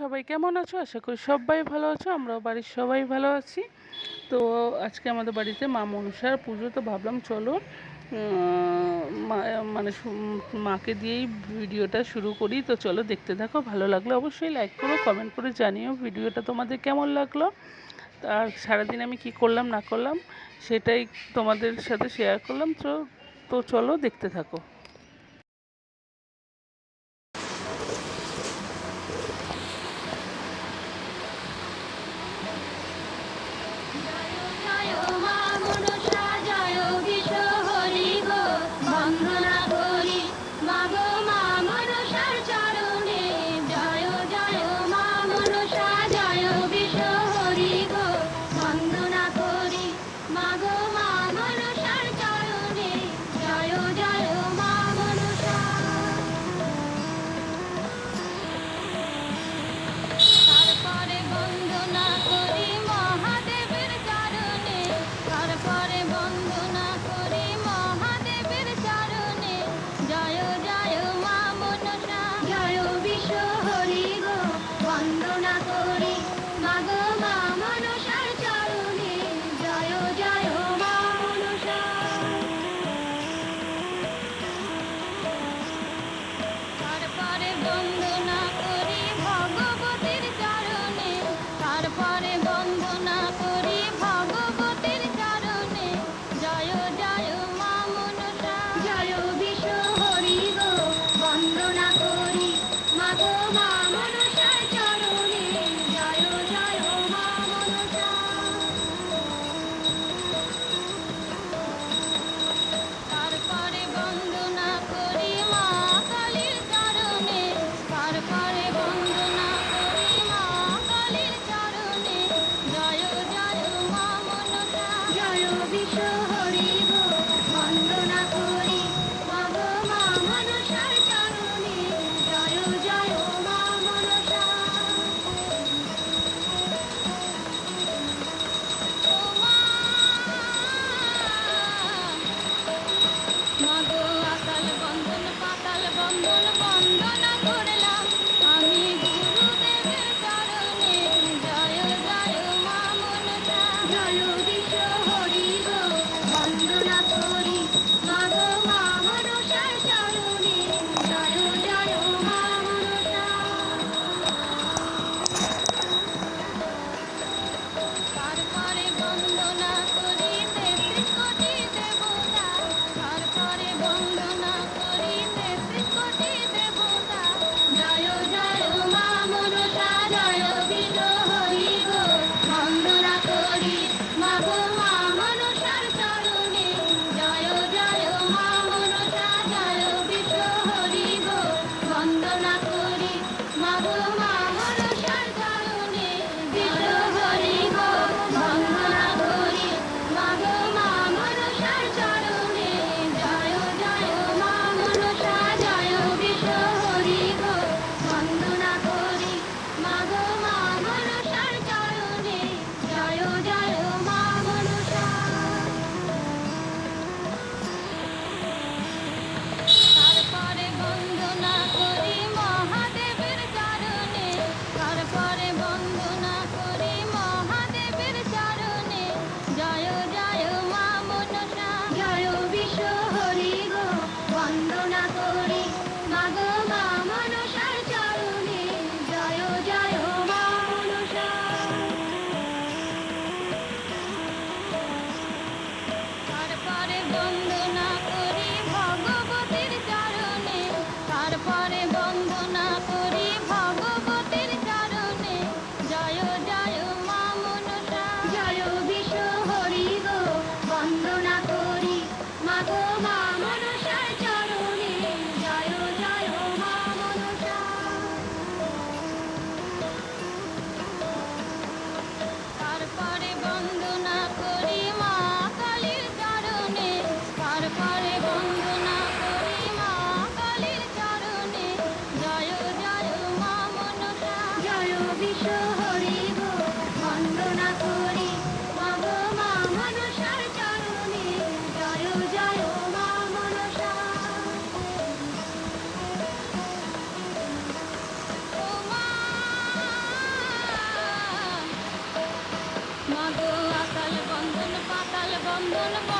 সবাই কেমন আছো? আশা করি সবাই ভালো আছো, আমরাও বাড়ির সবাই ভালো আছি। তো আজকে আমাদের বাড়িতে মা মনসার পুজো, তো ভাবলাম চলো মানে মাকে দিয়েই ভিডিওটা শুরু করি। তো চলো দেখতে থাকো, ভালো লাগলে অবশ্যই লাইক করো কমেন্ট করে জানিও ভিডিওটা তোমাদের কেমন লাগল। আর সারাদিন আমি কি করলাম, না করলাম, সেটাই তোমাদের সাথে শেয়ার করলাম। তো তো চলো দেখতে থাকো। bottom line. Lolo mo.